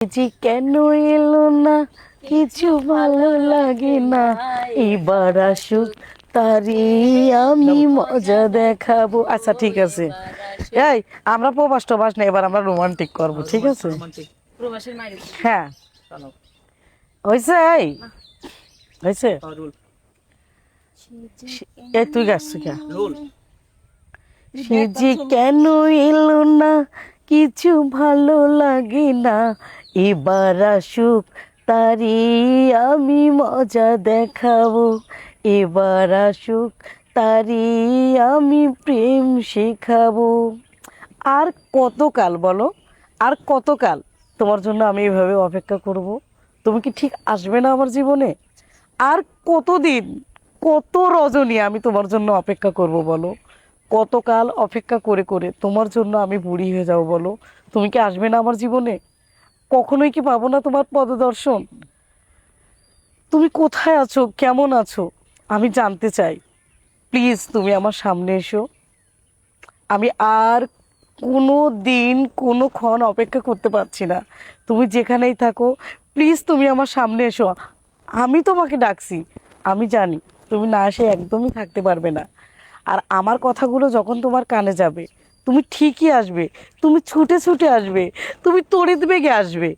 যে কেন এলো না কিছু ভালো লাগে না। এবার আসুক তারি আমি মজা দেখাবো। আচ্ছা ঠিক আছে। এই আমরা প্রবাস টবাস না এবার আমরা রোমান্টিক করব ঠিক আছে? হ্যাঁ। হয়েছে এই। হয়েছে এই তুই গাছ সে যে কেন এলো না কিছু ভালো লাগে না। এবার আসুক তারি আমি মজা দেখাবো। এবার আসুক তারি আমি প্রেম শেখাবো। আর কতকাল বলো? আর কতকাল? তোমার জন্য আমি এভাবে অপেক্ষা করব। তুমি কি ঠিক আসবে না আমার জীবনে? আর কতদিন, কত রজনী আমি তোমার জন্য অপেক্ষা করব বলো? কতকাল অপেক্ষা করে করে তোমার জন্য আমি বুড়ি হয়ে যাও বলো? তুমি কি আসবে না আমার জীবনে? কখনোই কি পাবো না তোমার পদদর্শন? তুমি কোথায় আছো? কেমন আছো? আমি জানতে চাই। প্লিজ তুমি আমার সামনে এসো। আমি আর কোনো দিন, কোনো ক্ষণ অপেক্ষা করতে পারছি না। তুমি যেখানেই থাকো, প্লিজ তুমি আমার সামনে এসো। আমি তোমাকে ডাকছি। আমি জানি তুমি না এসে একদমই থাকতে পারবে না। আর আমার কথাগুলো যখন তোমার কানে যাবে তুমি ঠিকই আসবে, তুমি ছুটে ছুটে আসবে, তুমি তড়িৎ বেগে আসবে।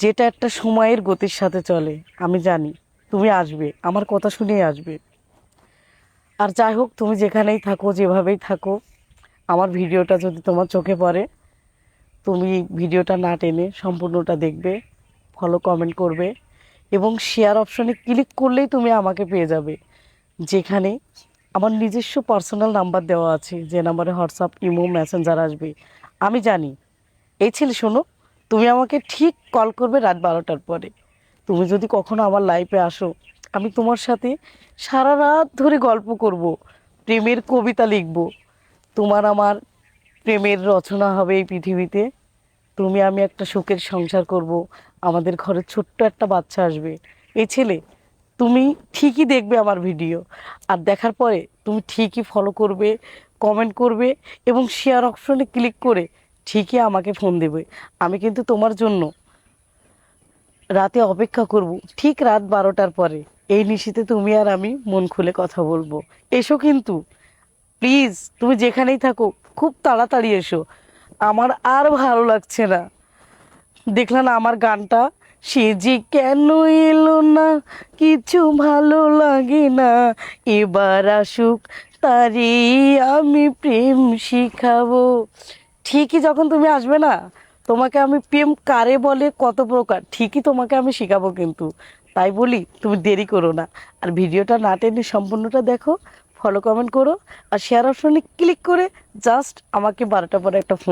যেটা একটা সময়ের গতির সাথে চলে, আমি জানি, তুমি আসবে, আমার কথা শুনেই আসবে। আর যাই হোক, তুমি যেখানেই থাকো, যেভাবেই থাকো, আমার ভিডিওটা যদি তোমার চোখে পড়ে, তুমি ভিডিওটা না টেনে সম্পূর্ণটা দেখবে ফলো কমেন্ট করবে এবং শেয়ার অপশনে ক্লিক করলেই তুমি আমাকে পেয়ে যাবে, যেখানে আমার নিজস্ব পার্সোনাল নাম্বার দেওয়া আছে, যে নাম্বারে হোয়াটসঅ্যাপ ইমো মেসেঞ্জার আসবে। আমি জানি। এই ছেলে, শোনো, তুমি আমাকে ঠিক কল করবে রাত বারোটার পরে। তুমি যদি কখনো আমার লাইফে আসো, আমি তোমার সাথে সারা রাত ধরে গল্প করব, প্রেমের কবিতা লিখব। তোমার আমার প্রেমের রচনা হবে এই পৃথিবীতে। তুমি, আমি একটা সুখের সংসার করব। আমাদের ঘরে ছোট্ট একটা বাচ্চা আসবে। এই ছেলে তুমি ঠিকই দেখবে আমার ভিডিও আর দেখার পরে তুমি ঠিকই ফলো করবে কমেন্ট করবে এবং শেয়ার অপশনে ক্লিক করে ঠিকই আমাকে ফোন দেবে। আমি কিন্তু তোমার জন্য রাতে অপেক্ষা করব, ঠিক রাত বারোটার পরে। এই নিশিতে তুমি আর আমি মন খুলে কথা বলব। এসো কিন্তু প্লিজ তুমি যেখানেই থাকো, খুব তাড়াতাড়ি এসো। আমার আর ভালো লাগছে না। দেখলাম আমার গানটা সে যে কেন এলো না? কিছু ভালো লাগে না। এবার আসুক তারি আমি প্রেম শিখাবো। ঠিকই যখন তুমি আসবে না, তোমাকে আমি প্রেম কারে বলে কত প্রকার, ঠিকই তোমাকে আমি শেখাবো কিন্তু। তাই বলি, তুমি দেরি করো না। আর ভিডিওটা না টেনে সম্পূর্ণটা দেখো ফলো কমেন্ট করো, আর শেয়ার অপশনে ক্লিক করে জাস্ট আমাকে বারোটা পরে একটা ফোন